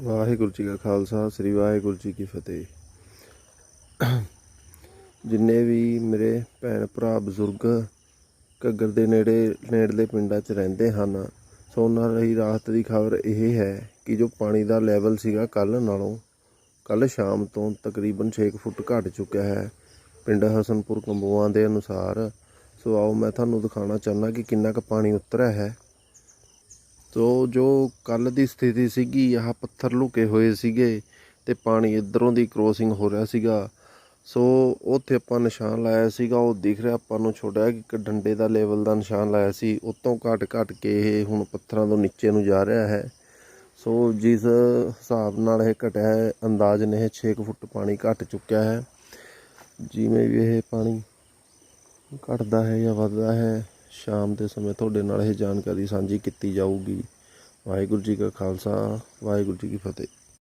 ਵਾਹਿਗੁਰੂ ਜੀ ਕਾ ਖਾਲਸਾ, ਸ੍ਰੀ ਵਾਹਿਗੁਰੂ ਜੀ ਕੀ ਫਤਿਹ। ਜਿੰਨੇ ਵੀ ਮੇਰੇ ਭੈਣ ਭਰਾ, ਬਜ਼ੁਰਗ ਘੱਗਰ ਦੇ ਨੇੜੇ, ਨੇੜਲੇ ਪਿੰਡਾਂ 'ਚ ਰਹਿੰਦੇ ਹਨ, ਸੋ ਉਹਨਾਂ ਲਈ ਰਾਹਤ ਦੀ ਖਬਰ ਇਹ ਹੈ ਕਿ ਜੋ ਪਾਣੀ ਦਾ ਲੈਵਲ ਸੀਗਾ ਕੱਲ ਨਾਲੋਂ ਕੱਲ ਸ਼ਾਮ ਤੋਂ ਤਕਰੀਬਨ 6 ਫੁੱਟ ਘਟ ਚੁੱਕਿਆ ਹੈ। ਪਿੰਡ ਹਸਨਪੁਰ ਕੰਬੋਆਂ ਦੇ ਅਨੁਸਾਰ, ਸੋ ਆਓ ਮੈਂ ਤੁਹਾਨੂੰ ਦਿਖਾਉਣਾ ਚਾਹੁੰਦਾ ਕਿ ਕਿੰਨਾ ਕੁ ਪਾਣੀ ਉਤਰਿਆ ਹੈ। ਤੋ ਜੋ ਕੱਲ ਦੀ ਸਥਿਤੀ ਸੀਗੀ, ਆਹ ਪੱਥਰ ਲੁਕੇ ਹੋਏ ਸੀਗੇ ਤੇ ਪਾਣੀ ਇਧਰੋਂ ਦੀ ਕ੍ਰੋਸਿੰਗ ਹੋ ਰਿਹਾ ਸੀਗਾ। ਸੋ ਉੱਥੇ ਆਪਾਂ ਨਿਸ਼ਾਨ ਲਾਇਆ ਸੀਗਾ, ਉਹ ਦਿਖ ਰਿਹਾ ਆਪਾਂ ਨੂੰ ਛੋਟਾ ਜਿਹਾ ਇੱਕ ਡੰਡੇ ਦਾ ਲੈਵਲ ਦਾ ਨਿਸ਼ਾਨ ਲਾਇਆ ਸੀ। ਉਤੋਂ ਘਟ ਘਟ ਕੇ ਇਹ ਹੁਣ ਪੱਥਰਾਂ ਤੋਂ ਨੀਚੇ ਨੂੰ ਜਾ ਰਿਹਾ ਹੈ। ਸੋ ਜਿਸ ਹਿਸਾਬ ਨਾਲ ਇਹ ਘਟਿਆ ਹੈ, ਅੰਦਾਜ਼ ਨੇ ਇਹ 6 ਫੁੱਟ ਪਾਣੀ ਘਟ ਚੁੱਕਿਆ ਹੈ। ਜਿਵੇਂ ਵੀ ਇਹ ਪਾਣੀ ਘਟਦਾ ਹੈ ਜਾਂ ਵੱਧਦਾ ਹੈ ਸ਼ਾਮ ਦੇ ਸਮੇਂ ਤੁਹਾਡੇ ਨਾਲ ਇਹ ਜਾਣਕਾਰੀ ਸਾਂਝੀ ਕੀਤੀ ਜਾਊਗੀ। ਵਾਹਿਗੁਰੂ ਜੀ ਕਾ ਖਾਲਸਾ, ਵਾਹਿਗੁਰੂ ਜੀ ਕੀ ਫਤਿਹ।